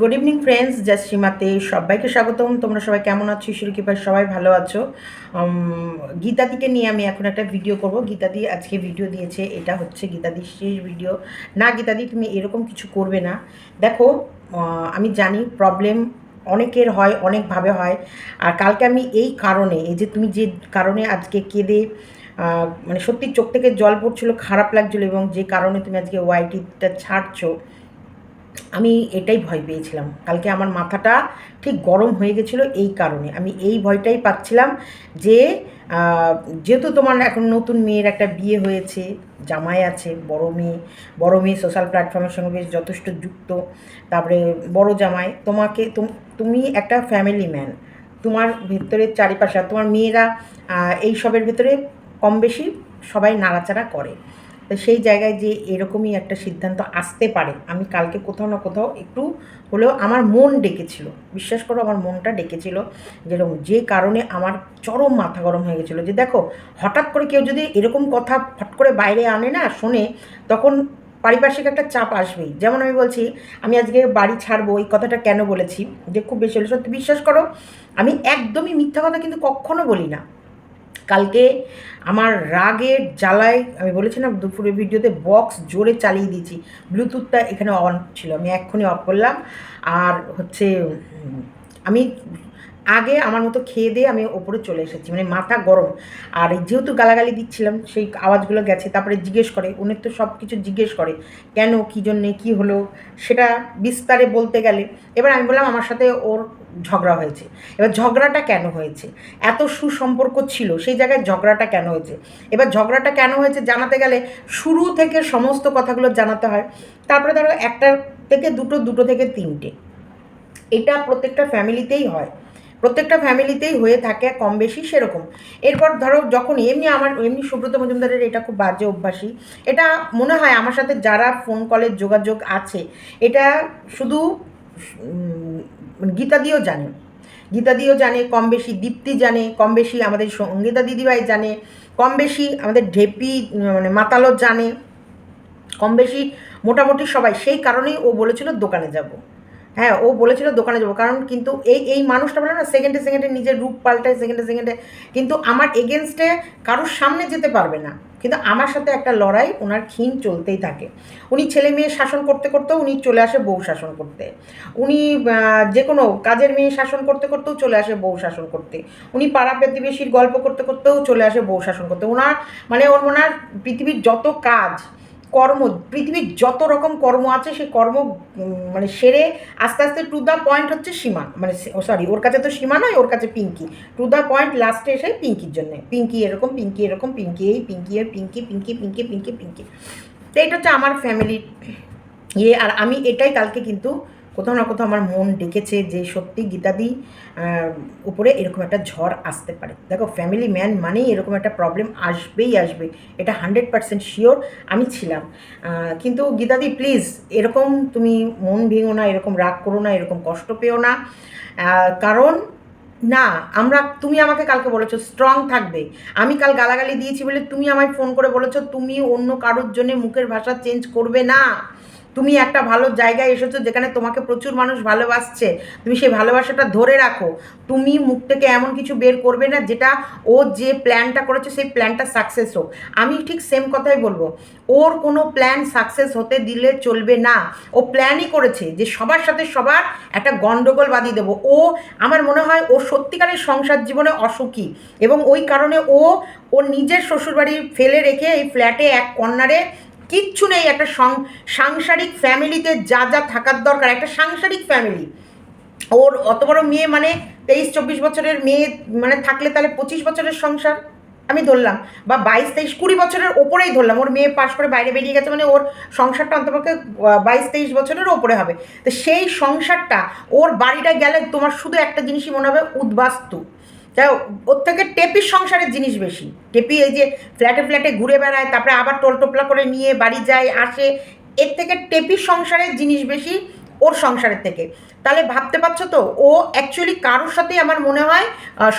Good evening friends just সীমাতে সবাইকে স্বাগতম। তোমরা সবাই কেমন আছো? ঈশ্বর কৃপায় সবাই ভালো আছো? গীতাদিকে নিয়ে আমি এখন একটা ভিডিও করব। গীতাদি আজকে ভিডিও দিয়েছে। এটা হচ্ছে গীতাদির শেষ ভিডিও না, গীতাদি, তুমি এরকম কিছু করবে না। দেখো আমি জানি প্রবলেম অনেকের হয়, অনেকভাবে হয়। আর কালকে আমি এই কারণে, এই যে তুমি যে কারণে আজকে কেঁদে মানে সত্যি চোখ থেকে জল পড়ছিল, খারাপ লাগছিল এবং যে কারণে তুমি আজকে ওয়াইটিটা ছাড়ছো আমি এটাই ভয় পেয়েছিলাম। কালকে আমার মাথাটা ঠিক গরম হয়ে গেছিল এই কারণে। আমি এই ভয়টাই পাচ্ছিলাম যে যেহেতু তোমার এখন নতুন মেয়ের একটা বিয়ে হয়েছে জামাই আছে বড় মেয়ে বড় মেয়ে সোশ্যাল প্ল্যাটফর্মের সঙ্গে বেশ যথেষ্ট যুক্ত তারপরে বড় জামাই তোমাকে তুম- একটা ফ্যামিলি ম্যান তোমার ভেতরের চারিপাশে তোমার মেয়েরা আহ, এই সবের ভেতরে কম বেশি সবাই নাড়াচাড়া করে। তো সেই জায়গায় যে এরকমই একটা সিদ্ধান্ত আসতে পারে, আমি কালকে কোথাও না কোথাও একটু হলেও আমার মন ডেকেছিল, বিশ্বাস করো আমার মনটা ডেকেছিল যেরকম যে কারণে আমার চরম মাথা গরম হয়ে গেছিল যে দেখো, হঠাৎ করে কেউ যদি এরকম কথা ফট করে বাইরে আনে না, শোনে, তখন পারিপার্শ্বিক একটা চাপ আসবেই। যেমন আমি বলছি, আমি আজকে বাড়ি ছাড়বো, এই কথাটা কেন বলেছি? যে খুব বেশি হলে সত্যি, বিশ্বাস করো, আমি একদমই মিথ্যা কথা কিন্তু কখনো বলি না। কালকে আমার রাগের জ্বালায়, আমি বলেছিলাম দুপুরের ভিডিওতে বক্স জোরে চালিয়ে দিয়েছি। ব্লুটুথটা এখানে অন ছিল, আমি এক্ষুনি অফ করলাম। আর হচ্ছে, আমি আগে আমার মতো খেয়ে দিয়ে আমি ওপরে চলে এসেছি মানে মাথা গরম। আর যেহেতু গালাগালি দিচ্ছিলাম, সেই আওয়াজগুলো গেছে, তারপরে জিজ্ঞেস করে, উনি তো সব কিছু জিজ্ঞেস করে, কেন, কী জন্যে, কী হলো? সেটা বিস্তারে বলতে গেলে, এবার আমি বললাম, আমার সাথে ওর ঝগড়া হয়েছে। এবার ঝগড়াটা কেন হয়েছে? এত সুসম্পর্ক ছিল, সেই জায়গায় ঝগড়াটা কেন হয়েছে? এবার ঝগড়াটা কেন হয়েছে জানাতে গেলে শুরু থেকে সমস্ত কথাগুলো জানাতে হয়। তারপরে ধরো একটা থেকে দুটো দুটো থেকে তিনটে। এটা প্রত্যেকটা ফ্যামিলিতেই হয়। প্রত্যেকটা ফ্যামিলিতেই হয়ে থাকে, কম বেশি সেরকম। এরপর ধরো যখন এমনি আমার, এমনি সুব্রত মজুমদারের এটা খুব বাজে অভ্যাসই। এটা মনে হয় আমার সাথে যারা ফোন কলের যোগাযোগ আছে, এটা শুধু গীতা দিয়েও জানে। গীতা দিয়েও জানে, কম বেশি দীপ্তি জানে, কম বেশি আমাদের সঙ্গীতা দিদিভাই জানে, কম বেশি আমাদের ঢেপি মানে মাতালো জানে। কম বেশি মোটামুটি সবাই, সেই কারণেই ও বলেছিল দোকানে যাব। হ্যাঁ ও বলেছিল দোকানে যাব। কারণ কিন্তু এই এই মানুষটা বলে না সেকেন্ডে সেকেন্ডে নিজের রূপ পাল্টায় সেকেন্ডে সেকেন্ডে কিন্তু আমার এগেনস্টে কারোর সামনে যেতে পারবে না। কিন্তু আমার সাথে একটা লড়াই, ওনার ক্ষীণ চলতেই থাকে। উনি ছেলে মেয়ে শাসন করতে করতেও উনি চলে আসে বউ শাসন করতে। উনি যে কোনো কাজের মেয়ে শাসন করতে করতেও চলে আসে বউ শাসন করতে। উনি পাড়া প্রতিবেশীর গল্প করতে করতেও চলে আসে বউ শাসন করতে। ওনার মানে ওর, ওনার পৃথিবীর যত কাজ কর্ম, পৃথিবীর যত রকম কর্ম আছে সে কর্ম মানে সেরে আস্তে আস্তে টু দ্য পয়েন্ট হচ্ছে সীমা। মানে সরি ওর কাছে তো সীমা নয়, ওর কাছে পিঙ্কি। টু দ্য পয়েন্ট লাস্টে এসে পিঙ্কির জন্য। পিঙ্কি এরকম পিঙ্কি এরকম, পিঙ্কি এই, পিঙ্কি এর, পিঙ্কি পিঙ্কি পিঙ্কি পিঙ্কি পিঙ্কি। তো এটা হচ্ছে আমার ফ্যামিলির ইয়ে আর আমি এটাই কালকে কিন্তু কোথাও না কোথাও আমার মন ডেকেছে যে সত্যি গীতাদি উপরে এরকম একটা ঝড় আসতে পারে। দেখো ফ্যামিলি ম্যান মানেই এরকম একটা প্রবলেম আসবেই আসবে। এটা হান্ড্রেড পার্সেন্ট শিওর আমি ছিলাম। কিন্তু গীতাদি প্লিজ এরকম তুমি মন ভেঙো না, এরকম রাগ করো না, এরকম কষ্ট পেও না। কারণ, না, আমরা, তুমি আমাকে কালকে বলেছ স্ট্রং থাকবে। আমি কাল গালাগালি দিয়েছি বলে তুমি আমায় ফোন করে বলেছ, তুমি অন্য কারোর জন্য মুখের ভাষা চেঞ্জ করবে না। তুমি একটা ভালো জায়গায় এসেছ যেখানে তোমাকে প্রচুর মানুষ ভালোবাসছে। তুমি সেই ভালোবাসাটা ধরে রাখো। তুমি মুখ থেকে এমন কিছু বের করবে না যেটা ও যে প্ল্যানটা করেছে সেই প্ল্যানটা সাকসেস হোক। আমি ঠিক সেম কথাই বলব। ওর কোনো প্ল্যান সাকসেস হতে দিলে চলবে না। ও প্ল্যানই করেছে যে সবার সাথে সবার একটা গণ্ডগোল বাঁধিয়ে দেবো। ও, আমার মনে হয় ও সত্যিকারের সংসার জীবনে অসুখী এবং ওই কারণে ও ওর নিজের শ্বশুরবাড়ি ফেলে রেখে এই ফ্ল্যাটে এক কর্নারে কিচ্ছু নেই, একটা সাংসারিক ফ্যামিলিতে যা যা থাকার দরকার, একটা সাংসারিক ফ্যামিলি। ওর অত বড় মেয়ে মানে তেইশ, চব্বিশ বছরের মেয়ে মানে থাকলে তাহলে পঁচিশ বছরের সংসার। আমি ধরলাম, বা বাইশ, তেইশ, কুড়ি বছরের ওপরেই ধরলাম, ওর মেয়ে পাশ করে বাইরে বেরিয়ে গেছে মানে ওর সংসারটা অন্তপক্ষে বাইশ, তেইশ বছরের ওপরে হবে। তো সেই সংসারটা, ওর বাড়িটা গেলে তোমার শুধু একটা জিনিসই মনে হবে, উদ্বাস্তু। যাই ওর থেকে টেপির সংসারের জিনিস বেশি। টেপি এই যে ফ্ল্যাটে ফ্ল্যাটে ঘুরে বেড়ায়, তারপরে আবার টোল টোপলা করে নিয়ে বাড়ি যায়, আসে, এর থেকে টেপির সংসারের জিনিস বেশি ওর সংসারের থেকে। তাহলে ভাবতে পারছ তো, ও অ্যাকচুয়ালি কারোর সাথেই আমার মনে হয়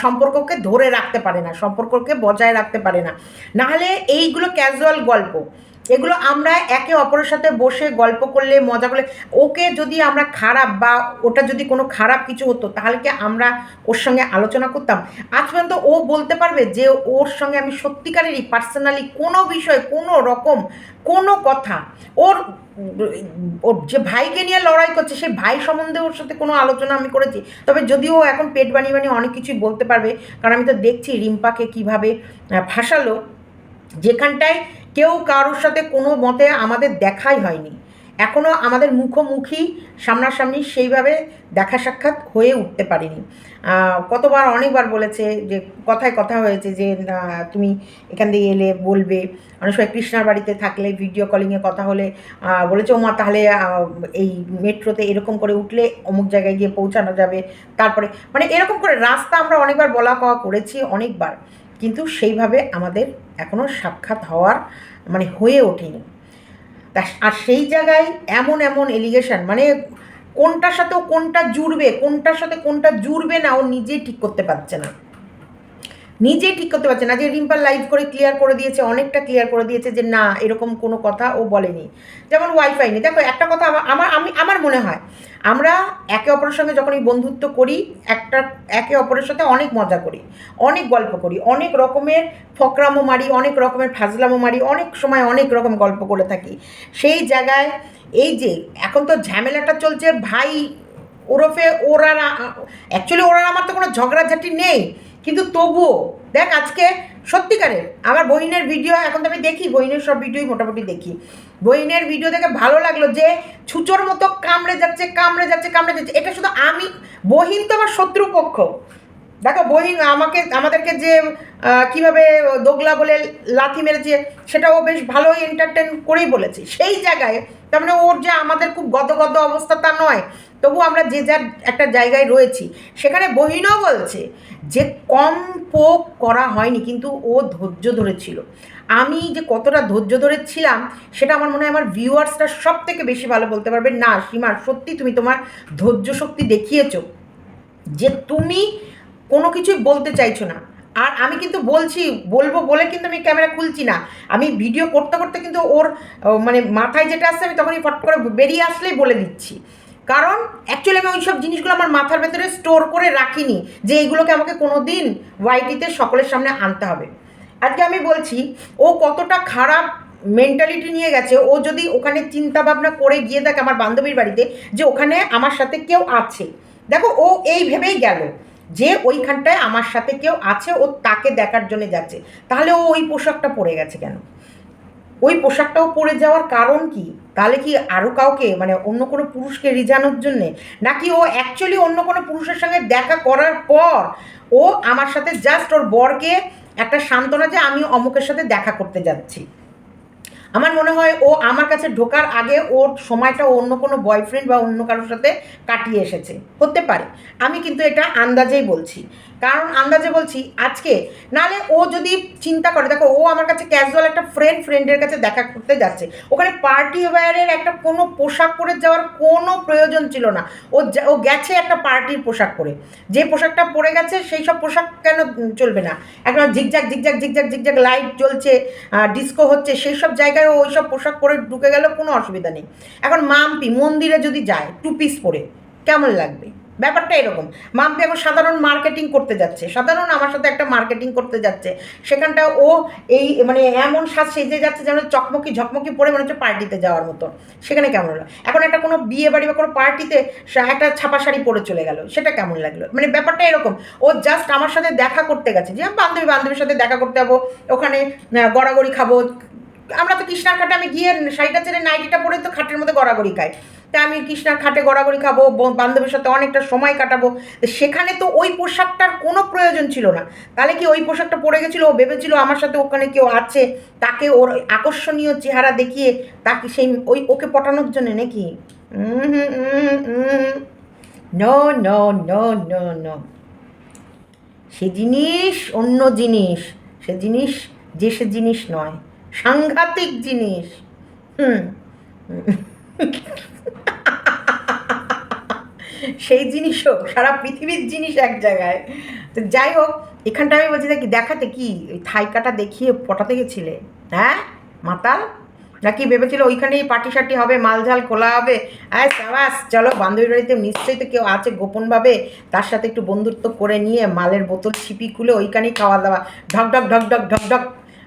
সম্পর্ককে ধরে রাখতে পারে না, সম্পর্ককে বজায় রাখতে পারে না। নাহলে এইগুলো ক্যাজুয়াল গল্প। এগুলো আমরা একে অপরের সাথে বসে গল্প করলে, মজা করলে, ওকে যদি আমরা খারাপ বা ওটা যদি কোনো খারাপ কিছু হতো, তাহলে কি আমরা ওর সঙ্গে আলোচনা করতাম? আজ পর্যন্ত ও বলতে পারবে যে ওর সঙ্গে আমি সত্যিকারেরই পার্সোনালি কোনো বিষয়, কোনো রকম, কোনো কথা, ওর ওর যে ভাইকে নিয়ে লড়াই করছে সেই ভাই সম্বন্ধে ওর সাথে কোনো আলোচনা আমি করেছি। তবে যদিও এখন পেট বানিয়ে বানিয়ে অনেক কিছুই বলতে পারবে, কারণ আমি তো দেখছি রিম্পাকে কীভাবে ফাঁসালো। যেখানটায় কেউ কারোর সাথে কোনো মতে আমাদের দেখাই হয়নি। এখনও আমাদের মুখোমুখি, সামনাসামনি সেইভাবে দেখা সাক্ষাৎ হয়ে উঠতে পারিনি। কতবার, অনেকবার বলেছে যে, কথায় কথা হয়েছে যে তুমি এখান দিয়ে এলে বলবে। অনেক সময় কৃষ্ণার বাড়িতে থাকলে ভিডিও কলিংয়ে কথা হলে বলেছে, ওমা, তাহলে এই মেট্রোতে এরকম করে উঠলে অমুক জায়গায় গিয়ে পৌঁছানো যাবে। তারপরে মানে এরকম করে রাস্তা আমরা অনেকবার বলা কওয়া করেছি অনেকবার। কিন্তু সেইভাবে আমাদের এখনও সাক্ষাৎ হওয়ার মানে হয়ে ওঠেনি। তা আর সেই জায়গায় এমন এমন এলিগেশন মানে কোনটার সাথে ও কোনটা জুড়বে, কোনটার সাথে কোনটা জুড়বে না ও নিজেই ঠিক করতে পারছে না। নিজেই ঠিক করতে পারছে না। যে রিম্পাল লাইভ করে ক্লিয়ার করে দিয়েছে, অনেকটা ক্লিয়ার করে দিয়েছে যে না, এরকম কোনো কথা ও বলেনি। যেমন ওয়াইফাই নেই। দেখো, একটা কথা আমার আমি, আমার মনে হয়, আমরা একে অপরের সঙ্গে যখন এই বন্ধুত্ব করি, একটা, একে অপরের সাথে অনেক মজা করি, অনেক গল্প করি, অনেক রকমের ফকরামো মারি, অনেক রকমের ফাজলামো মারি, অনেক সময় অনেক রকম গল্প করে থাকি। সেই জায়গায় এই যে, এখন তো ঝামেলাটা চলছে, ভাই ওরফে ওরা অ্যাকচুয়ালি ওরা আমার তো কোনো ঝগড়াঝাটি নেই। কিন্তু তবুও, দেখ আজকে সত্যিকারের, আমার বহিনের ভিডিও, এখন তো আমি দেখি, বহিনের সব ভিডিওই মোটামুটি দেখি। বহিনের ভিডিও দেখে ভালো লাগল যে ছুচোর মতো কামড়ে যাচ্ছে কামড়ে যাচ্ছে কামড়ে যাচ্ছে। এটা শুধু আমি, বহিন তো আমার শত্রুপক্ষ দেখো, বহিন আমাকে, আমাদেরকে যে কীভাবে দোগলা বলে লাথি মেরেছে, সেটাও বেশ ভালোই এন্টারটেন করেই বলেছে। সেই জায়গায়, তার মানে ওর যে আমাদের খুব গদগদ অবস্থা তা নয়। তবু আমরা যে যার একটা জায়গায় রয়েছি, সেখানে বহিনও বলছে যে কম পোক করা হয়নি, কিন্তু ও ধৈর্য ধরেছিল। আমি যে কতটা ধৈর্য ধরেছিলাম, সেটা আমার মনে হয় আমার ভিউয়ার্সরা সব থেকে বেশি ভালো বলতে পারবে। না সীমার সত্যি তুমি তোমার ধৈর্য শক্তি দেখিয়েছো যে তুমি কোনো কিছুই বলতে চাইছো না। আর আমি কিন্তু বলছি, বলব বলে কিন্তু আমি ক্যামেরা খুলছি না। আমি ভিডিও করতে করতে কিন্তু ওর মানে মাথায় যেটা আসছে আমি তখনই ফট করে বেরিয়ে আসলেই বলে দিচ্ছি। কারণ অ্যাকচুয়ালি আমি ওই সব জিনিসগুলো আমার মাথার ভেতরে স্টোর করে রাখিনি যে এইগুলোকে আমাকে কোনো দিন ওয়াইটিতে সকলের সামনে আনতে হবে। আজকে আমি বলছি, ও কতটা খারাপ মেন্টালিটি নিয়ে গেছে, ও যদি ওখানে চিন্তা ভাবনা করে গিয়ে থাকে আমার বান্ধবীর বাড়িতে যে ওখানে আমার সাথে কেউ আছে। দেখো, ও এই ভেবেই গেল যে ওইখানটায় আমার সাথে কেউ আছে, ও তাকে দেখার জন্য যাচ্ছে। তাহলে ও ওই পোশাকটা পরে গেছে কেন? ওই পোশাকটাও পরে যাওয়ার কারণ কি? তাহলে কি আরও কাউকে মানে অন্য কোনো পুরুষকে রিজানোর জন্যে? নাকি ও অ্যাকচুয়ালি অন্য কোনো পুরুষের সঙ্গে দেখা করার পর ও আমার সাথে জাস্ট ওর বরকে একটা সান্ত্বনা যে আমি অমুকের সাথে দেখা করতে যাচ্ছি? আমার মনে হয় ও আমার কাছে ঢোকার আগে ওর সময়টা অন্য কোনো বয়ফ্রেন্ড বা অন্য কারোর সাথে কাটিয়ে এসেছে। হতে পারে। আমি কিন্তু এটা আন্দাজেই বলছি। কারণ আন্দাজে বলছি, আজকে নালে ও যদি চিন্তা করে, দেখো ও আমার কাছে ক্যাজুয়াল একটা ফ্রেন্ড ফ্রেন্ডের কাছে দেখা করতে যাচ্ছে। ওখানে পার্টি ওয়্যারের একটা কোনো পোশাক পরে যাওয়ার কোনো প্রয়োজন ছিল না। ও ও গেছে একটা পার্টির পোশাক পরে। যে পোশাকটা পরে গেছে, সেই সব পোশাক কেন চলবে না? এখন ঝিকঝাক ঝিকঝাক ঝিকঝাক ঝিকঝাক লাইট জ্বলছে ডিস্কো হচ্ছে, সেই সব জায়গায় ওই সব পোশাক পরে ঢুকে গেলে, কোনো অসুবিধা নেই। এখন মাম্পি মন্দিরে যদি যায় টু পিস পরে, কেমন লাগবে? ব্যাপারটা এরকম। মাম্পি এখন সাধারণ মার্কেটিং করতে যাচ্ছে। সাধারণ আমার সাথে একটা মার্কেটিং করতে যাচ্ছে। সেখানটা ও এই মানে এমন সাজ সেজে যাচ্ছে যেন চকমকি, ঝকমকি পরে মনে হচ্ছে পার্টিতে যাওয়ার মতো। সেখানে কেমন হলো? এখন একটা কোনো বিয়ে বাড়ি বা কোনো পার্টিতে একটা ছাপা শাড়ি পরে চলে গেল। সেটা কেমন লাগল? মানে ব্যাপারটা এরকম। ও জাস্ট আমার সাথে দেখা করতে গেছে। যে বান্ধবী, বান্ধবীর সাথে দেখা করতে যাব। ওখানে গড়াগড়ি খাব। আমরা তো কৃষ্ণার খাটে আমি গিয়ে শাড়িটা ছেড়ে নাইটিটা পরে তো খাটের মধ্যে গড়াগড়ি খাই। তা আমি কৃষ্ণার খাটে গড়াগড়ি খাব বান্ধবীর সাথে অনেকটা সময় কাটাবো। সেখানে তো ওই পোশাকটার কোনো প্রয়োজন ছিল না। তাহলে কি ওই পোশাকটা পরে গেছিল? ও ভেবেছিল আমার সাথে ওখানে কেউ আছে, তাকে ওর আকর্ষণীয় চেহারা দেখিয়ে তাকে সেই ওই ওকে পটানোর জন্যে নাকি? সে জিনিস অন্য জিনিস। সে জিনিস যে সে জিনিস নয়। সাংঘাতিক জিনিস। হুম। সেই জিনিসও সারা পৃথিবীর জিনিস এক জায়গায় তো যাই হোক এখানটা আমি বলছি দেখি দেখাতে কি ওই থাইকাটা দেখিয়ে পটাতে গেছিলে হ্যাঁ মাতাল নাকি ভেবেছিল ওইখানেই পার্টি সার্টি হবে মালঝাল খোলা হবে আয় সাবাস চলো বান্ধবীর বাড়িতে নিশ্চয়ই তো কেউ আছে গোপনভাবে তার সাথে একটু বন্ধুত্ব করে নিয়ে মালের বোতল ছিপি খুলে ওইখানেই খাওয়া দাওয়া ঢক ঢক ঢক ঢক ঢক ঢক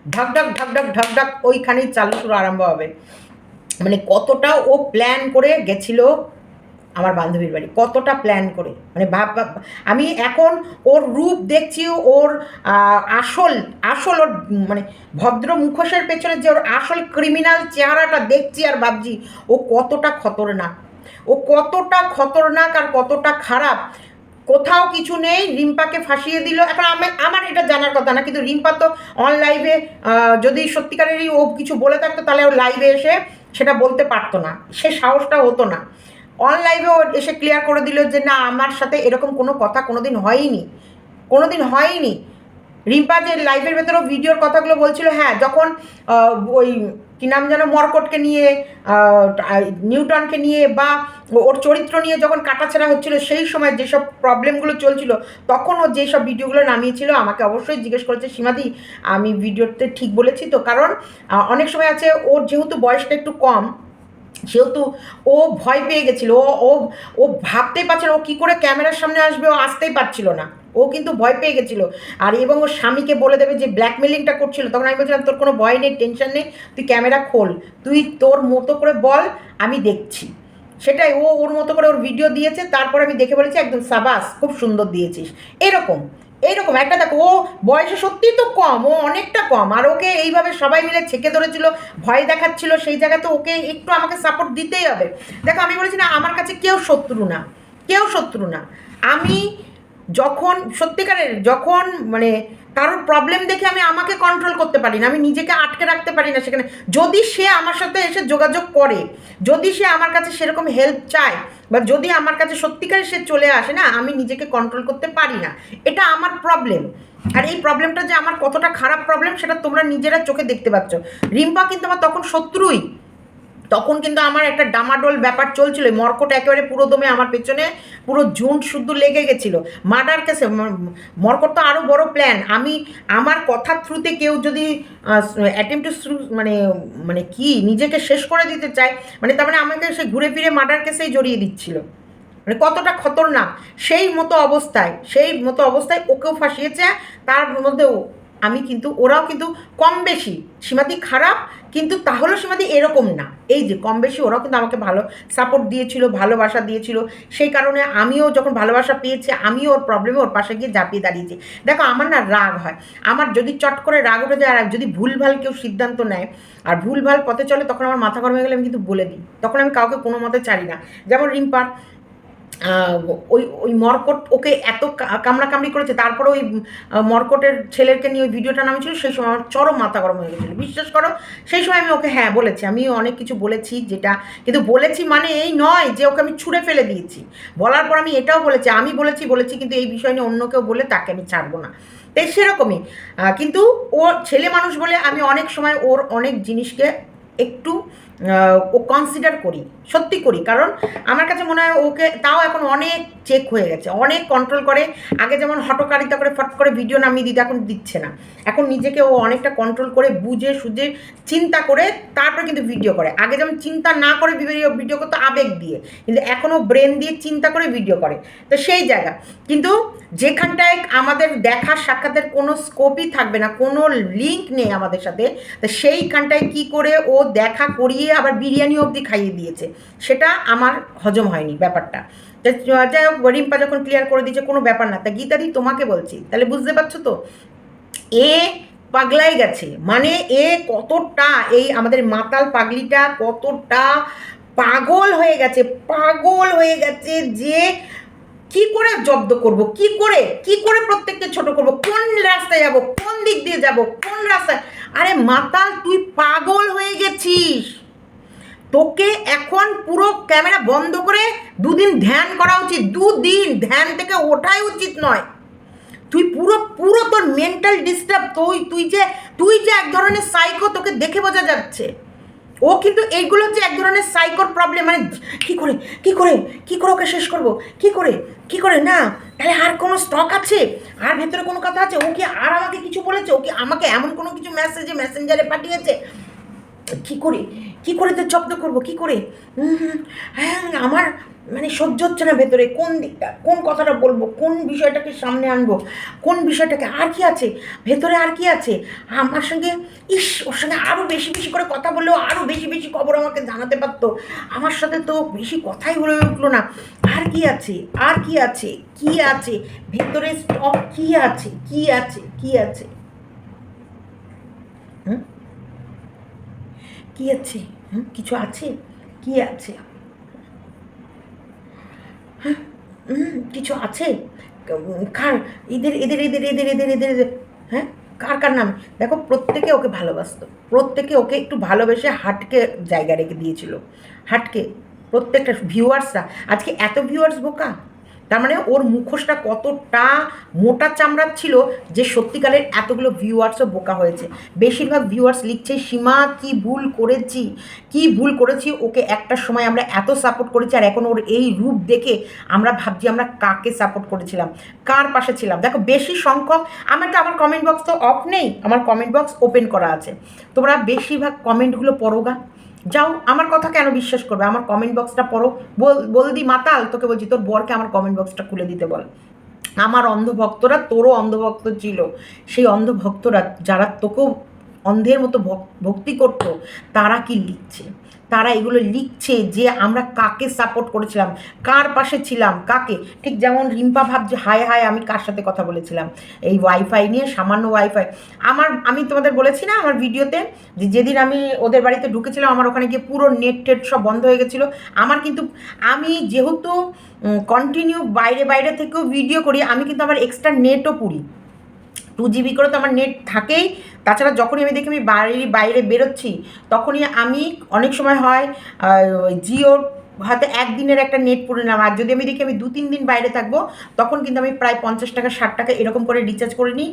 ঢক ঢক ঢক ঢক ঢক ঢক ওইখানেই চালু শুরু আরম্ভ হবে মানে কতটা ও প্ল্যান করে গেছিল আমার বান্ধবীর বাড়ি। কতটা প্ল্যান করে? মানে ভাব আমি এখন ওর রূপ দেখছি, ওর আসল আসল ওর মানে ভদ্র মুখোশের পেছনে যে ওর আসল ক্রিমিনাল চেহারাটা দেখছি আর ভাবছি, ও কতটা খতরনাক? ও কতটা খতরনাক আর কতটা খারাপ? কোথাও কিছু নেই, রিম্পাকে ফাঁসিয়ে দিল। এখন আমি- আমার এটা জানার কথা না, কিন্তু রিম্পা তো অন লাইভে যদি সত্যিকারেরই ও কিছু বলে থাকতো, তাহলে ও লাইভে এসে সেটা বলতে পারতো না। সে সাহসটা হতো না। অন লাইভে ও এসে ক্লিয়ার করে দিল যে না, আমার সাথে এরকম কোনো কথা কোনোদিন হয়নি। কোনোদিন হয়নি। রিম্পা যে লাইভের ভেতরেও ভিডিওর কথাগুলো বলছিল হ্যাঁ যখন ওই কি নাম যেন মর্কটকে নিয়ে নিউটনকে নিয়ে বা ওর চরিত্র নিয়ে যখন কাটাছেড়া হচ্ছিল, সেই সময় যেসব প্রবলেমগুলো চলছিল, তখন ও যেসব ভিডিওগুলো নামিয়েছিল, আমাকে অবশ্যই জিজ্ঞেস করেছে, সীমাদি, আমি ভিডিওতে ঠিক বলেছি তো? কারণ অনেক সময় আছে, ওর যেহেতু বয়সটা একটু কম সেহেতু ও ভয় পেয়ে গেছিল। ও ও ও ভাবতেই পারছে না, ও কী করে ক্যামেরার সামনে আসবে, ও আসতেই পারছিল না। ও কিন্তু ভয় পেয়ে গেছিল। আর এবং ওর স্বামীকে বলে দেবে যে ব্ল্যাকমেলিংটা করছিল, তখন আমি বলছিলাম, তোর কোনো ভয় নেই টেনশন নেই, তুই ক্যামেরা খোল। তুই তোর মতো করে বল, আমি দেখছি। সেটাই, ও ওর মতো করে ওর ভিডিও দিয়েছে, তারপর আমি দেখে বলেছি, একদম সাবাস, খুব সুন্দর দিয়েছিস। এরকম। এইরকম, একটা দেখো, ও বয়সে সত্যিই তো কম, ও অনেকটা কম, আর ওকে এইভাবে সবাই মিলে ছেঁকে ধরেছিল, ভয় দেখাচ্ছিল, সেই জায়গাতে ওকে একটু আমাকে সাপোর্ট দিতেই হবে। দেখো, আমি বলেছি না, আমার কাছে কেউ শত্রু না, কেউ শত্রু না। আমি যখন, সত্যিকারের যখন মানে কারোর প্রবলেম দেখে আমি আমাকে কন্ট্রোল করতে পারি না, আমি নিজেকে আটকে রাখতে পারি না সেখানে। যদি সে আমার সাথে এসে যোগাযোগ করে, যদি সে আমার কাছে সেরকম হেল্প চায়, বা যদি আমার কাছে সত্যিকারে সে চলে আসে না, আমি নিজেকে কন্ট্রোল করতে পারি না। এটা আমার প্রবলেম আর এই প্রবলেমটা যে আমার কতটা খারাপ প্রবলেম সেটা তোমরা নিজেরা চোখে দেখতে পাচ্ছ। রিম্পা কিন্তু আমার তখন শত্রুই। তখন কিন্তু আমার একটা ডামাডোল ব্যাপার চলছিল। মর্কট একেবারে পুরো দমে আমার পেছনে পুরো ঝুঁট শুদ্ধ লেগে গেছিল। মার্ডার কেসে মর্কট তো আরও বড় প্ল্যান আমি, আমার কথার থ্রুতে কেউ যদি অ্যাটেম্প টু মানে মানে কি, নিজেকে শেষ করে দিতে চায় মানে তার মানে আমাকে সে ঘুরে ফিরে মার্ডার কেসেই জড়িয়ে দিচ্ছিল। মানে কতটা খতরনাক। সেই মতো অবস্থায়, সেই মতো অবস্থায় ওকেও ফাঁসিয়েছে, তার মধ্যেও আমি কিন্তু, ওরাও কিন্তু কম বেশি। সীমাতি খারাপ, কিন্তু তাহলেও সীমাতি এরকম না। এই যে, কম বেশি ওরাও কিন্তু আমাকে ভালো সাপোর্ট দিয়েছিল, ভালোবাসা দিয়েছিল। সেই কারণে আমিও যখন ভালোবাসা পেয়েছি, আমিও ওর প্রবলেমে ওর পাশে গিয়ে ঝাঁপিয়ে দাঁড়িয়েছি। দেখো, আমার না রাগ হয়। আমার যদি চট করে রাগ উঠে যায় আর যদি ভুলভাল কেউ সিদ্ধান্ত নেয়, আর ভুলভাল পথে চলে, তখন আমার মাথা গরম গেলে আমি কিন্তু বলে দিই। তখন আমি কাউকে কোনো মতে ছাড়ি না। যেমন রিম্পার ওই ওই মর্কট ওকে এত কামড়াকামড়ি করেছে, তারপরে ওই মর্কটের ছেলেকে নিয়ে ওই ভিডিওটা নামিয়েছিল সেই সময় আমার চরম মাথা গরম হয়ে গেছিল। বিশ্বাস করো, সেই সময় আমি ওকে হ্যাঁ বলেছি, আমি অনেক কিছু বলেছি যেটা, কিন্তু বলেছি মানে এই নয় যে ওকে আমি ছুঁড়ে ফেলে দিয়েছি। বলার পর আমি এটাও বলেছি, আমি বলেছি বলেছি, কিন্তু এই বিষয় নিয়ে অন্য কেউ বলে তাকে আমি ছাড়বো না। তাই সেরকমই কিন্তু ও ছেলে মানুষ বলে আমি অনেক সময় ওর অনেক জিনিসকে একটু ও কনসিডার করি। সত্যি করি। কারণ আমার কাছে মনে হয় ওকে, তাও এখন অনেক চেক হয়ে গেছে, অনেক কন্ট্রোল করে। আগে যেমন হটকারিতা করে ফট করে ভিডিও নামিয়ে দিতে, এখন দিচ্ছে না। এখন নিজেকে ও অনেকটা কন্ট্রোল করে, বুঝে, সুঝে, চিন্তা করে তারপরে কিন্তু ভিডিও করে। আগে যেমন চিন্তা না করে ভিডিও করতো আবেগ দিয়ে। কিন্তু এখনও ব্রেন দিয়ে চিন্তা করে ভিডিও করে। তো সেই জায়গা। কিন্তু যেখানটায় আমাদের দেখা সাক্ষাতের কোনো স্কোপই থাকবে না, কোনো লিঙ্ক নেই আমাদের সাথে, তো সেইখানটায় কি করে ও দেখা করিয়ে আবার বিরিয়ানি অবধি খাইয়ে দিয়েছে। সেটা আমার হজম হয়নি ব্যাপারটা। যাই হোক রিম্পা যখন ক্লিয়ার করে দিয়েছে, কোনো ব্যাপার না। তা গীতাদি তোমাকে বলছি, তাহলে বুঝতে পারছ তো? এ পাগলাই গেছে। মানে এ কতটা এই আমাদের মাতাল পাগলিটা কতটা পাগল হয়ে গেছে, পাগল হয়ে গেছে যে কি করে জব্দ করব, কি করে কি করে প্রত্যেককে ছোট করব, কোন রাস্তায় যাব, কোন দিক দিয়ে যাব, কোন রাস্তায়? আরে মাতাল, তুই পাগল হয়ে গেছিস। তোকে এখন পুরো ক্যামেরা বন্ধ করে দুদিন ধ্যান করা উচিত। দুদিন ধ্যান থেকে ওঠাই উচিত নয়। তুই পুরো পুরো তোর মেন্টাল ডিস্টার্ব তুই তুই যে তুই যে এক ধরনের সাইকো তোকে দেখে বোঝা যাচ্ছে। ও কিন্তু এইগুলো হচ্ছে এক ধরনের সাইকোর প্রবলেম মানে কী করে, কি করে কি করে ওকে শেষ করব? কি করে কি করে? না, তাহলে আর কোনো স্টক আছে? আর ভেতরে কোনো কথা আছে? ও কি আর আমাকে কিছু বলেছে? ও কি আমাকে এমন কোনো কিছু মেসেজে মেসেঞ্জারে পাঠিয়েছে? কি করে? কি করে তো জব্দ করব? কি করে? হ্যাঁ আমার মানে সহ্য হচ্ছে না ভেতরে। কোন দিকটা? কোন কথাটা বলব? কোন বিষয়টাকে সামনে আনব? কোন বিষয়টাকে? আর কি আছে? ভেতরে আর কি আছে? আমার সঙ্গে, ইস, ওর সঙ্গে আরও বেশি বেশি করে কথা বললেও আরও বেশি বেশি খবর আমাকে জানাতে পারতো। আমার সাথে তো বেশি কথাই হয়ে উঠল না। আর কি আছে? আর কি আছে? কি আছে? ভেতরে স্টক কি আছে? কি আছে? কি আছে? হুম? কি আছে? হুম কিছু আছে? কি আছে? হ্যাঁ, কিছু আছে? কার এদের এদের এদের এদের এদের এদের এদের হ্যাঁ? কার কার নামে? দেখো প্রত্যেকে ওকে ভালোবাসতো। প্রত্যেকে ওকে একটু ভালোবেসে হাটকে জায়গা রেখে দিয়েছিল। হাটকে। প্রত্যেকটা ভিউয়ার্সরা আজকে এত ভিউয়ার্স বোকা? তার মানে ওর মুখোশটা কতটা মোটা চামড়ার ছিল যে সত্যিকারের এতগুলো ভিউয়ার্সও বোকা হয়েছে। বেশিরভাগ ভিউয়ার্স লিখছে, সীমা, কি ভুল করেছি? কি ভুল করেছি? ওকে একটা সময় আমরা এত সাপোর্ট করেছি আর এখন ওর এই রূপ দেখে আমরা ভাবছি আমরা কাকে সাপোর্ট করেছিলাম, কার পাশে ছিলাম? দেখো, বেশি সংখ্যক, আমার তো আমার কমেন্ট বক্স তো অফ নেই, আমার কমেন্ট বক্স ওপেন করা আছে। তোমরা বেশিরভাগ কমেন্টগুলো পড়োগা। যাও, আমার কথা কেন বিশ্বাস করবে? আমার কমেন্ট বক্সটা পড়ো। বল, বলদি মাতাল, তোকে বলছি, তোর বরকে আমার কমেন্ট বক্সটা খুলে দিতে বল। আমার অন্ধভক্তরা তোরও অন্ধভক্ত ছিল। সেই অন্ধভক্তরা যারা তোকেও অন্ধের মতো ভক- ভক্তি করতো, তারা কি লিখছে? তারা এগুলো লিখছে যে আমরা কাকে সাপোর্ট করেছিলাম, কার পাশে ছিলাম, কাকে? ঠিক যেমন রিম্পা ভাবছে, হায় হায়, আমি কার সাথে কথা বলেছিলাম? এই ওয়াইফাই নিয়ে সামান্য ওয়াইফাই আমার, আমি তোমাদের বলেছি না আমার ভিডিওতে যে যেদিন আমি ওদের বাড়িতে ঢুকেছিলাম, আমার ওখানে গিয়ে পুরো নেট টেট সব বন্ধ হয়ে গেছিল। আমার কিন্তু, আমি যেহেতু কন্টিনিউ বাইরে বাইরে থেকেও ভিডিও করি, আমি কিন্তু আমার এক্সট্রা নেটও পুরি। টু জিবি করে তো আমার নেট থাকেই। তাছাড়া যখনই আমি দেখি আমি বাড়ির বাইরে বেরোচ্ছি, তখনই আমি অনেক সময় হয় জিওর হয়তো একদিনের একটা নেট পড়ে নিলাম। আর যদি আমি দেখি আমি দু তিন দিন বাইরে থাকব, তখন কিন্তু আমি প্রায় পঞ্চাশ টাকা, ষাট টাকা এরকম করে রিচার্জ করে নিই।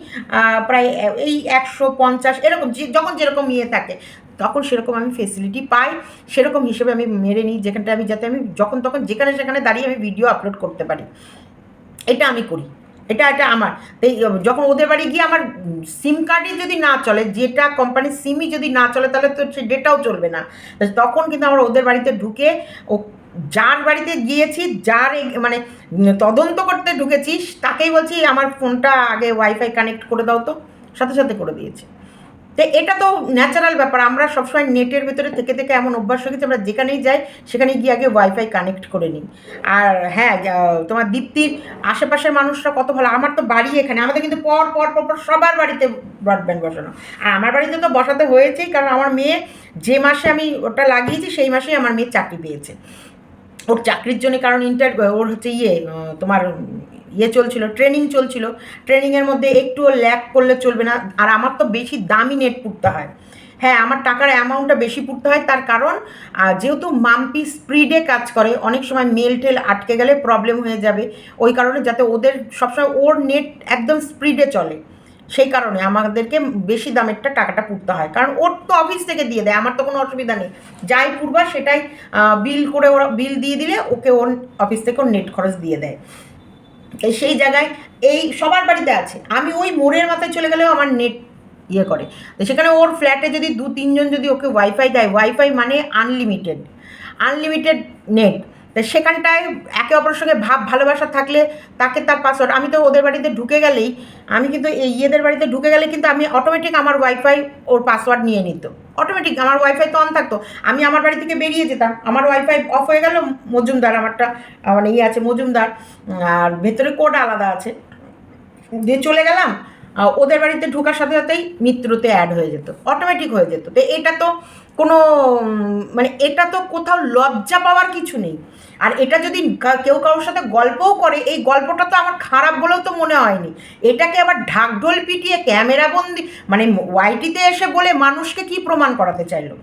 প্রায় এই একশো পঞ্চাশ এরকম যখন যেরকম ইয়ে থাকে, তখন সেরকম আমি ফেসিলিটি পাই। সেরকম হিসেবে আমি মেরে নিই যেখানটা আমি যাতে আমি যখন তখন যেখানে সেখানে দাঁড়িয়ে আমি ভিডিও আপলোড করতে পারি। এটা আমি করি। এটা এটা আমার। তাই যখন ওদের বাড়ি গিয়ে আমার সিম কার্ডই যদি না চলে, যেটা কোম্পানির সিমই যদি না চলে, তাহলে তো সে ডেটাও চলবে না। তখন কিন্তু আমার ওদের বাড়িতে ঢুকে, ও যার বাড়িতে গিয়েছি, যার মানে তদন্ত করতে ঢুকেছিস তাকেই বলছি, আমার ফোনটা আগে ওয়াইফাই কানেক্ট করে দাও তো। সাথে সাথে করে দিয়েছে। তো এটা তো ন্যাচারাল ব্যাপার। আমরা সবসময় নেটের ভেতরে থেকে থেকে এমন অভ্যাস হয়ে গেছে, আমরা যেখানেই যাই সেখানে গিয়ে আগে ওয়াইফাই কানেক্ট করে নিই। আর হ্যাঁ তোমার দীপ্তির আশেপাশের মানুষরা কত ভালো। আমার তো বাড়ি এখানে। আমাদের কিন্তু পর পর পর পর সবার বাড়িতে ব্রডব্যান্ড বসানো। আর আমার বাড়িতে তো বসাতে হয়েছেই, কারণ আমার মেয়ে যে মাসে আমি ওটা লাগিয়েছি, সেই মাসেই আমার মেয়ে চাকরি পেয়েছে। ওর চাকরির জন্য, কারণ ইন্টার ওর হচ্ছে ইয়ে তোমার ইয়ে চলছিল ট্রেনিং চলছিল। ট্রেনিংয়ের মধ্যে একটুও ল্যাক করলে চলবে না। আর আমার তো বেশি দামি নেট পুড়তে হয়। হ্যাঁ আমার টাকার অ্যামাউন্টটা বেশি পুড়তে হয়। তার কারণ যেহেতু মাম্পি স্প্রিডে কাজ করে, অনেক সময় মেল টেল আটকে গেলে প্রবলেম হয়ে যাবে। ওই কারণে যাতে ওদের সবসময় ওর নেট একদম স্প্রিডে চলে। সেই কারণে আমাদেরকে বেশি দামেরটা টাকাটা পুড়তে হয়। কারণ ওর তো অফিস থেকে দিয়ে দেয়, আমার তো কোনো অসুবিধা নেই। যাই পুরবা সেটাই বিল করে ওরা বিল দিয়ে দিলে ওকে ওর অফিস থেকে ওর নেট খরচ দিয়ে দেয়। সেই জায়গায় এই সবার বাড়িতে আছে। আমি ওই মোড়ের মাথায় চলে গেলেও আমার নেট ইয়ে করে। সেখানে ওর ফ্ল্যাটে যদি দু তিনজন যদি ওকে ওয়াইফাই দেয় ওয়াইফাই মানে আনলিমিটেড আনলিমিটেড নেট তা সেখানটায় একে অপরের সঙ্গে ভাব, ভালোবাসা থাকলে তাকে তার পাসওয়ার্ড আমি তো ওদের বাড়িতে ঢুকে গেলেই, আমি কিন্তু এই ইয়েদের বাড়িতে ঢুকে গেলে কিন্তু আমি অটোমেটিক আমার ওয়াইফাই ওর পাসওয়ার্ড নিয়ে নিত। অটোমেটিক আমার ওয়াইফাই তো অন থাকতো। আমি আমার বাড়ি থেকে বেরিয়ে যেতাম। আমার ওয়াইফাই অফ হয়ে গেল, মজুমদার আমারটা মানে ইয়ে আছে মজুমদার, আর ভেতরে কোড আলাদা আছে। দিয়ে চলে গেলাম ওদের বাড়িতে ঢোকার সাথে সাথেই মিত্রতে অ্যাড হয়ে যেত অটোমেটিক হয়ে যেত। তো এটা তো কোনো মানে এটা তো কোথাও লজ্জা পাওয়ার কিছু নেই। আর এটা যদি কেউ কারোর সাথে গল্পও করে, এই গল্পটা তো আমার খারাপ বলেও তো মনে হয়নি। এটাকে আবার ঢাকঢোল পিটিয়ে ক্যামেরা বন্দি মানে ওয়াইটিতে এসে বলে মানুষকে কি প্রমাণ করাতে চাইলো?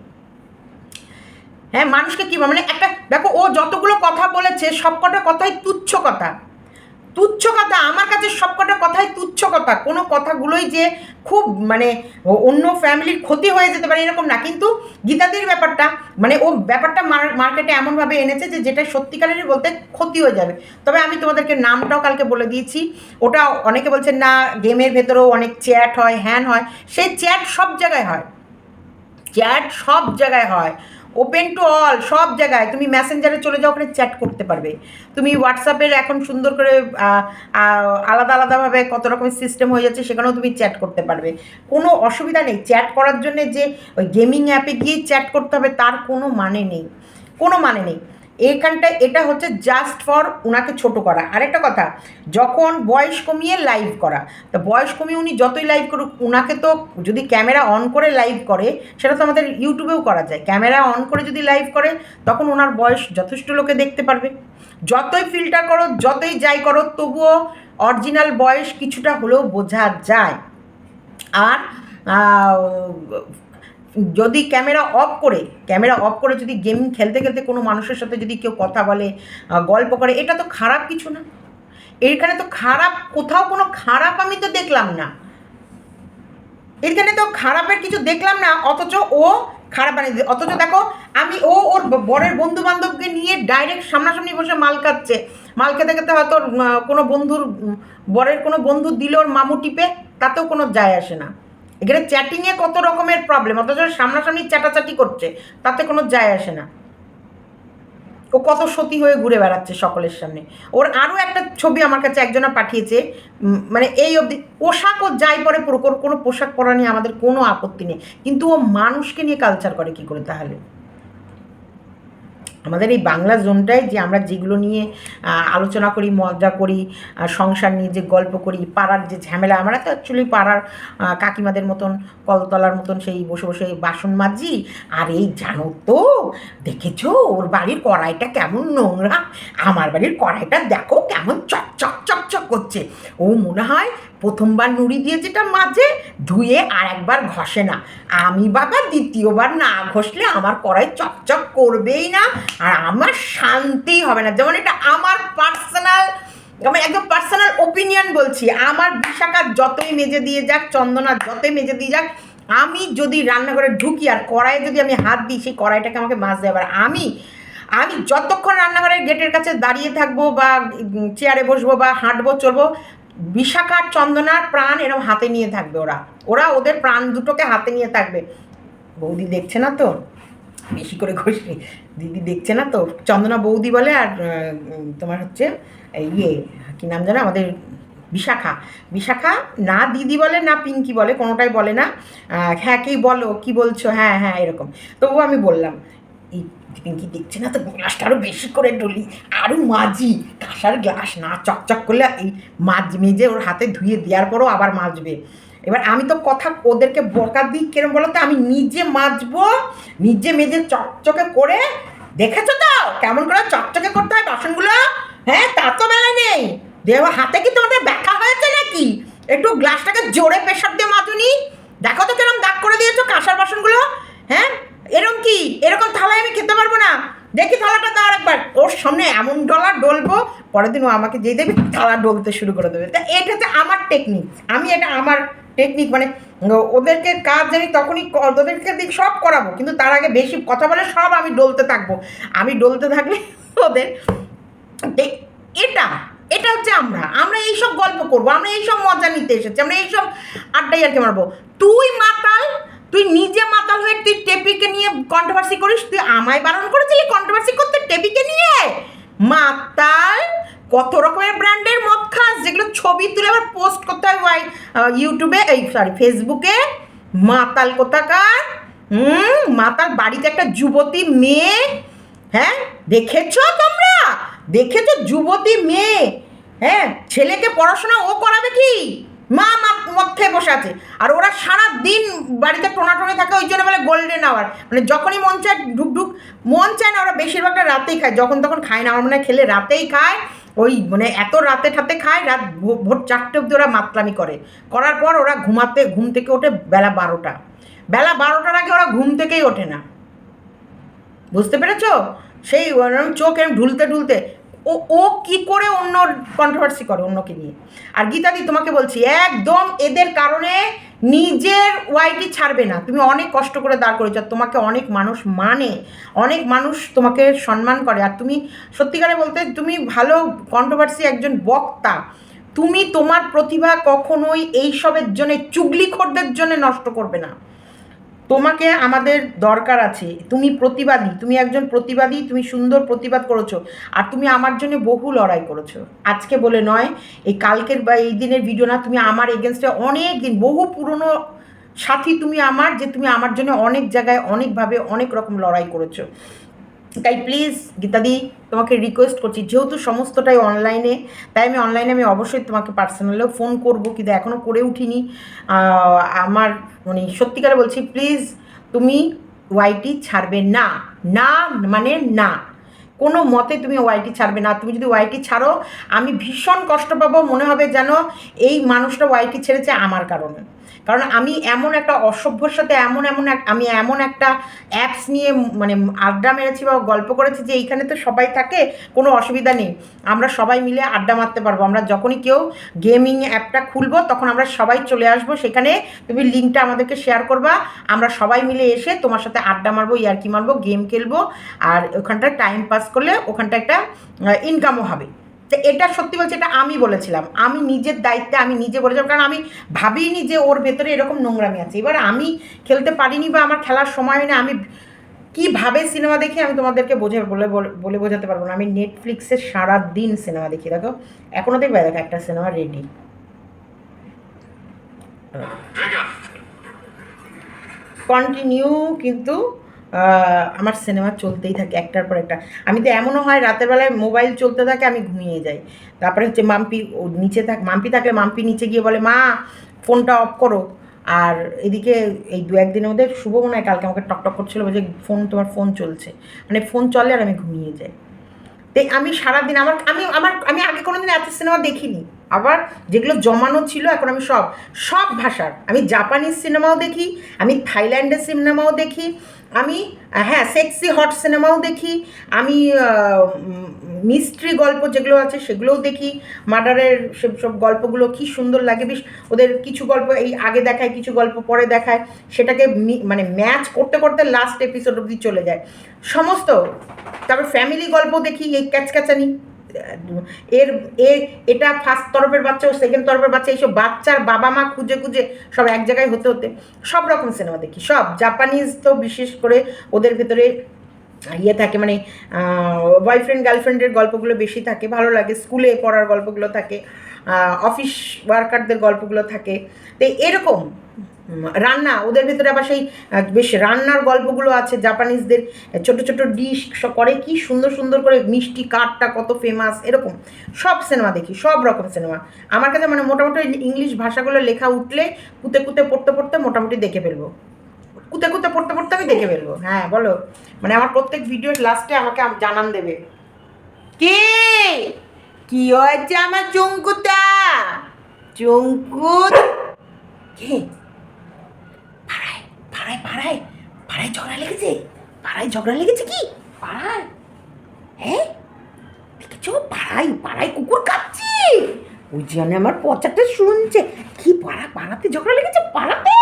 হ্যাঁ মানুষকে কী মানে একটা, দেখো ও যতগুলো কথা বলেছে, সবকটা কথাই তুচ্ছ কথা। তুচ্ছ কথা আমার কাছে সবকটা কথাই তুচ্ছ কথা কোনো কথাগুলোই যে খুব মানে অন্য ফ্যামিলির ক্ষতি হয়ে যেতে পারে এরকম না। কিন্তু গীতাদির ব্যাপারটা মানে ও ব্যাপারটা মার- মার্কেটে এমনভাবে এনেছে যে যেটা সত্যিকারেরই বলতে ক্ষতি হয়ে যাবে। তবে আমি তোমাদেরকে নামটাও কালকে বলে দিয়েছি। ওটা অনেকে বলছেন, না, গেমের ভেতরেও অনেক চ্যাট হয়, হ্যান হয়। সেই চ্যাট সব জায়গায় হয়। চ্যাট সব জায়গায় হয়। ওপেন টু অল সব জায়গায়। তুমি মেসেঞ্জারে চলে যাও, ওখানে চ্যাট করতে পারবে। তুমি হোয়াটসঅ্যাপের এখন সুন্দর করে আলাদা আলাদাভাবে কত রকমের সিস্টেম হয়ে যাচ্ছে, সেখানেও তুমি চ্যাট করতে পারবে। কোনো অসুবিধা নেই। চ্যাট করার জন্য যে ওই গেমিং অ্যাপে গিয়ে চ্যাট করতে হবে, তার কোনো মানে নেই। কোনো মানে নেই। এইখানটায় এটা হচ্ছে জাস্ট ফর ওনাকে ছোট করা। আরেকটা কথা, যখন বয়স কমিয়ে লাইভ করা, তো বয়স কমিয়ে উনি যতই লাইভ করুক ওনাকে তো যদি ক্যামেরা অন করে লাইভ করে, সেটা তো আমাদের ইউটিউবেও করা যায়। ক্যামেরা অন করে যদি লাইভ করে, তখন ওনার বয়স যথেষ্ট লোকে দেখতে পারবে। যতই ফিল্টার করো, যতই যাই করো, তবুও অরিজিনাল বয়স কিছুটা হলেও বোঝা যায়। আর যদি ক্যামেরা অফ করে, ক্যামেরা অফ করে যদি গেম খেলতে খেলতে কোনো মানুষের সাথে যদি কেউ কথা বলে গল্প করে, এটা তো খারাপ কিছু না। এইখানে তো খারাপ, কোথাও কোনো খারাপ আমি তো দেখলাম না। এখানে তো খারাপের কিছু দেখলাম না, অথচ ও খারাপ বানিয়ে। অথচ দেখো, আমি ও ওর বরের বন্ধু বান্ধবকে নিয়ে ডাইরেক্ট সামনাসামনি বসে মাল খাচ্ছে। মাল খেতে খেতে হয়তো কোনো বন্ধুর বরের কোনো বন্ধু দিল ওর মামু টিপে, তাতেও কোনো যায় আসে না। এখানে চ্যাটিংয়ে কত রকমের প্রবলেম অথচ সামনাসামনি চ্যাটাচাটি করছে, তাতে কোনো যায় আসে না। ও কত সতী হয়ে ঘুরে বেড়াচ্ছে সকলের সামনে। ওর আরও একটা ছবি আমার কাছে একজনা পাঠিয়েছে মানে এই অবধি পোশাক ও যাই পরে পুরো কোনো- কোনো পোশাক পরা নিয়ে আমাদের কোনো আপত্তি নেই। কিন্তু ও মানুষকে নিয়ে কালচার করে কি করে তাহলে? আমাদের এই বাংলা জোনটায় যে আমরা যেগুলো নিয়ে আলোচনা করি, মজা করি সংসার নিয়ে যে গল্প করি, পাড়ার যে ঝামেলা, আমরা তো অ্যাকচুয়ালি পাড়ার কাকিমাদের মতন, কলতলার মতন সেই বসে বসে বাসন মাজি। আর এই জানো তো, দেখেছ? ওর বাড়ির কড়াইটা কেমন নোংরা। আমার বাড়ির কড়াইটা দেখো কেমন চক চক চক চক করছে। ও মনে হয় প্রথমবার নুড়ি দিয়ে যেটা মাঝে, ধুয়ে আর একবার ঘষে না। আমি বাবা দ্বিতীয়বার না ঘষলে আমার কড়াই চকচক করবেই না, আর আমার শান্তি হবে না। যেমন এটা আমার পার্সোনাল আমি একদম পার্সোনাল ওপিনিয়ন বলছি। আমার বিশাখার যতই মেজে দিয়ে যাক, চন্দনা যতই মেজে দিয়ে যাক, আমি যদি রান্নাঘরে ঢুকি আর কড়াইয়ে যদি আমি হাত দিই, সেই কড়াইটাকে আমাকে মাছ দেয় আবার আমি আমি যতক্ষণ রান্নাঘরের গেটের কাছে দাঁড়িয়ে থাকব বা চেয়ারে বসবো বা হাঁটবো চলবো বিশাখার চন্দনার প্রাণ এরকম হাতে নিয়ে থাকবে ওরা। ওরা ওদের প্রাণ দুটোকে হাতে নিয়ে থাকবে। বৌদি দেখছে না তো? বেশি করে ঘষি দিদি দেখছে না তো? চন্দনা বৌদি বলে আর তোমার হচ্ছে ইয়ে কী নাম জানো আমাদের, বিশাখা। বিশাখা না দিদি বলে, না পিঙ্কি বলে, কোনোটাই বলে না। হ্যাঁ কি বলো, কি বলছো? হ্যাঁ হ্যাঁ এরকম। তবুও আমি বললাম এই পিঙ্কি দেখছে না তো গ্লাসটা আরও বেশি করে ডলি। আরও মাজি। কাঁসার গ্লাস না, চকচক করলে এই মাছ মেজে ওর হাতে ধুয়ে দেওয়ার পরও আবার মাজবে। এবার আমি তো কথা ওদেরকে বকা দিই কিরম বলো তো? আমি নিজে মাজবো, নিজে মেজে চকচকে করে। দেখেছ তো? কেমন করে চকচকে করতে হয় বাসনগুলো? হ্যাঁ তা তো বেলা নেই। দেহ হাতে কি তোমাদের ব্যথা হয়েছে নাকি? একটু গ্লাসটাকে জোরে প্রেশার দিয়ে মাজুনি। দেখো তো কিরম দাগ করে দিয়েছ কাঁসার বাসনগুলো। হ্যাঁ এরকম কি? এরকম থালায় আমি খেতে পারব না। দেখি থালাটা দাও একবার ওর সামনে এমন ডলা ডলবো, পরের দিন ও আমাকে যেই দেবে, থালা ডলতে শুরু করে দেবে। তা এটা হচ্ছে আমার টেকনিক আমি এটা আমার টেকনিক মানে ওদেরকে কাজ জানি তখনই ওদেরকে দিক সব করাবো, কিন্তু তার আগে বেশি কথা বলে সব আমি ডলতে থাকব। আমি ডলতে থাকলে ওদের এটা এটা হচ্ছে আমরা। আমরা এইসব গল্প করব, আমরা এইসব মজা নিতে এসেছি, আমরা এইসব আড্ডাই আর কি মারবো। তুই মাতাল তুই নিজে মাতাল হয়ে তুই টেপিকে নিয়ে কন্ট্রোভার্সি করিস, তুই আমায় বারণ করেছিলি কন্ট্রোভার্সি করতে টেপিকে নিয়ে? মাতাল, কত রকমের ব্র্যান্ডের মদ খাস, যেগুলো ছবি তুলে আবার পোস্ট করতে হয় ওয়াই ইউটিউবে এই সরি ফেসবুকে মাতাল কোথাকার? হুম, মাতাল বাড়িতে একটা যুবতী মেয়ে। হ্যাঁ দেখেছ তোমরা? দেখেছ যুবতী মেয়ে? হ্যাঁ ছেলেকে পড়াশোনা ও করাবে কি? মা, মা- মদ খেয়ে বসে আছে। আর ওরা সারা দিন বাড়িতে টোনাটনে থাকে, ওই জন্য বলে গোল্ডেন আওয়ার মানে যখনই মন চায় ঢুক ঢুক মন চায় না, ওরা বেশিরভাগটা রাতেই খায়। যখন তখন খায় না। আমার মনে হয় খেলে রাতেই খায়। ওই মানে এত রাতে ঠাতে খায়, রাত ভোর চারটে অব্দি ওরা মাতলামি করে। করার পর ওরা ঘুমাতে, ঘুম থেকে ওঠে বেলা বারোটা। বেলা বারোটার আগে ওরা ঘুম থেকেই ওঠে না। বুঝতে পেরেছ? সেই চোখ এরম ঢুলতে ঢুলতে ও ও কি করে অন্য কন্ট্রোভার্সি করে অন্যকে নিয়ে? আর গীতাদি তোমাকে বলছি, একদম এদের কারণে নিজের ওয়াইটি ছাড়বে না। তুমি অনেক কষ্ট করে দাঁড় করেছ তোমাকে অনেক মানুষ মানে অনেক মানুষ তোমাকে সম্মান করে। আর তুমি সত্যিকারে বলতে, তুমি ভালো কন্ট্রোভার্সি একজন বক্তা। তুমি তোমার প্রতিভা কখনোই এইসবের জন্য, চুগলিখোরদের জন্য নষ্ট করবে না। তোমাকে আমাদের দরকার আছে। তুমি প্রতিবাদী, তুমি একজন প্রতিবাদী, তুমি সুন্দর প্রতিবাদ করেছ, আর তুমি আমার জন্য বহু লড়াই করেছ। আজকে বলে নয়, এই কালকের বা এই দিনের ভিডিও না, তুমি আমার এগেনস্টে অনেক দিন, বহু পুরনো সাথী তুমি আমার, যে তুমি আমার জন্য অনেক জায়গায় অনেকভাবে অনেক রকম লড়াই করেছ। তাই প্লিজ গীতাদি, তোমাকে রিকোয়েস্ট করছি। যেহেতু সমস্তটাই অনলাইনে তাই আমি অনলাইনে আমি অবশ্যই তোমাকে পার্সোনালিও ফোন করব। কিন্তু এখনও করে উঠিনি। আমার মানে সত্যিকারে বলছি প্লিজ তুমি ওয়াইটি ছাড়বে না। না মানে না। কোনো মতে তুমি ওয়াইটি ছাড়বে না। তুমি যদি ওয়াইটি ছাড়ো, আমি ভীষণ কষ্ট পাবো। মনে হবে যেন এই মানুষটা ওয়াইটি ছেড়েছে আমার কারণে। কারণ আমি এমন একটা অসভ্যর সাথে এমন এমন এক, আমি এমন একটা অ্যাপস নিয়ে মানে আড্ডা মেরেছি বা গল্প করেছি যে এইখানে তো সবাই থাকে, কোনো অসুবিধা নেই। আমরা সবাই মিলে আড্ডা মারতে পারব। আমরা যখনই কেউ গেমিং অ্যাপটা খুলবো, তখন আমরা সবাই চলে আসব। সেখানে তুমি লিঙ্কটা আমাদেরকে শেয়ার করবা। আমরা সবাই মিলে এসে তোমার সাথে আড্ডা মারবো, ইয়ার্কি মারবো গেম খেলব। আর ওখানটায় টাইম পাস করলে ওখানটা একটা ইনকামও হবে। তো এটা সত্যি বলছি এটা আমি বলেছিলাম। আমি নিজের দায়িত্বে আমি নিজে বলেছিলাম কারণ আমি ভাবিনি যে ওর ভেতরে এরকম নোংরামি আছে। এবার আমি খেলতে পারিনি বা আমার খেলার সময় হয়নি আমি কীভাবে সিনেমা দেখি আমি তোমাদেরকে বোঝে বলে বলে- বোঝাতে পারব না। আমি নেটফ্লিক্সে সারা দিন সিনেমা দেখি দেখো। এখনও দেখবে? দেখো একটা সিনেমা রেডি কন্টিনিউ কিন্তু আহ, আমার সিনেমা চলতেই থাকে একটার পর একটা। আমি তো এমনও হয় রাতের বেলায় মোবাইল চলতে থাকে, আমি ঘুমিয়ে যাই। তারপরে হচ্ছে মাম্পি নিচে থাক, মাম্পি থাকলে মাম্পি নিচে গিয়ে বলে, মা ফোনটা অফ করো। আর এদিকে এই দু একদিনের মধ্যে শুভ মনে হয় কালকে আমাকে টকটক করছিল যে ফোন, তোমার ফোন চলছে। মানে ফোন চলে আর আমি ঘুমিয়ে যাই। তাই আমি সারাদিন আমার, আমি আমার, আমি আগে কোনোদিন এত সিনেমা দেখিনি। আবার যেগুলো জমানো ছিল, এখন আমি সব সব ভাষার। আমি জাপানিজ সিনেমাও দেখি, আমি থাইল্যান্ডের সিনেমাও দেখি আমি হ্যাঁ সেক্সি হট সিনেমাও দেখি, আমি মিস্ট্রি গল্প যেগুলো আছে সেগুলোও দেখি মার্ডারের সব সব গল্পগুলো কি সুন্দর লাগে, বেশ ওদের কিছু গল্প এই আগে দেখায়, কিছু গল্প পরে দেখায়, সেটাকে মানে ম্যাচ করতে করতে লাস্ট এপিসোড অবধি চলে যায়। সমস্ত, তারপর ফ্যামিলি গল্প দেখি, এই ক্যাচক্যাচানি এর এর, এটা ফার্স্ট তরফের বাচ্চা ও সেকেন্ড তরফের বাচ্চা, এইসব বাচ্চার বাবা মা খুঁজে খুঁজে সব এক জায়গায় হতে হতে সব রকম সিনেমা দেখি, সব। জাপানিজ তো বিশেষ করে ওদের ভেতরে ইয়ে থাকে মানে বয়ফ্রেন্ড গার্লফ্রেন্ডের গল্পগুলো বেশি থাকে, ভালো লাগে। স্কুলে পড়ার গল্পগুলো থাকে অফিস ওয়ার্কারদের গল্পগুলো থাকে। তো এরকম রান্না, ওদের ভেতরে আবার সেই বেশ রান্নার গল্পগুলো আছে, জাপানিজদের ছোট ছোট ডিশ করে কি সুন্দর সুন্দর করে মিষ্টি কাঠটা কত ফেমাস এরকম। সব সিনেমা দেখি, সব রকম সিনেমা আমার কাছে মানে মোটামুটি ইংলিশ ভাষাগুলো লেখা উঠলে কুতে কুতে পড়তে পড়তে মোটামুটি দেখে ফেলব। কুতে কুতে পড়তে পড়তে আমি দেখে ফেলব। হ্যাঁ বলো। মানে আমার প্রত্যেক ভিডিওর লাস্টে আমাকে জানান দেবে। কে? কি হয়েছে আমার চঙ্কুটা? চঙ্কুত কে? পাড়ায় পাড়ায় ঝগড়া লেগেছে? পাড়ায় ঝগড়া লেগেছে কি? পাড়ায়? হ্যাঁ? দেখেছ? পাড়ায় পাড়ায় কুকুর কাঁপছে। ওই জন্য আমার পচাটা শুনছে। কি পাড়া পাড়াতে ঝগড়া লেগেছে? পাড়াতে?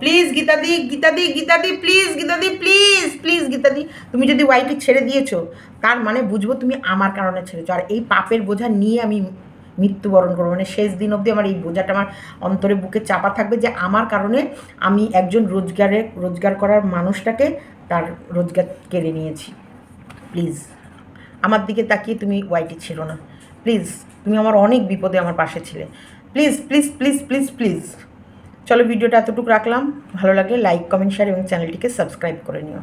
প্লিজ গীতাদি গীতাদি গীতাদি প্লিজ গীতাদি প্লিজ প্লিজ গীতাদি তুমি যদি ওয়াইটি ছেড়ে দিয়েছ তার মানে বুঝব তুমি আমার কারণে ছেড়েছো। আর এই পাপের বোঝা নিয়ে আমি মৃত্যুবরণ করব। মানে শেষ দিন অবধি আমার এই বোঝাটা আমার অন্তরে বুকে চাপা থাকবে যে আমার কারণে আমি একজন রোজগারে, রোজগার করার মানুষটাকে তার রোজগার কেড়ে নিয়েছি। প্লিজ, আমার দিকে তাকিয়ে তুমি ওয়াইটি ছিল না। প্লিজ, তুমি আমার অনেক বিপদে আমার পাশে ছিলে। Please please please please please. চলো ভিডিওটা এতটুকু রাখলাম। ভালো লাগলে লাইক, কমেন্ট শেয়ার এবং চ্যানেলটিকে সাবস্ক্রাইব করে নিও।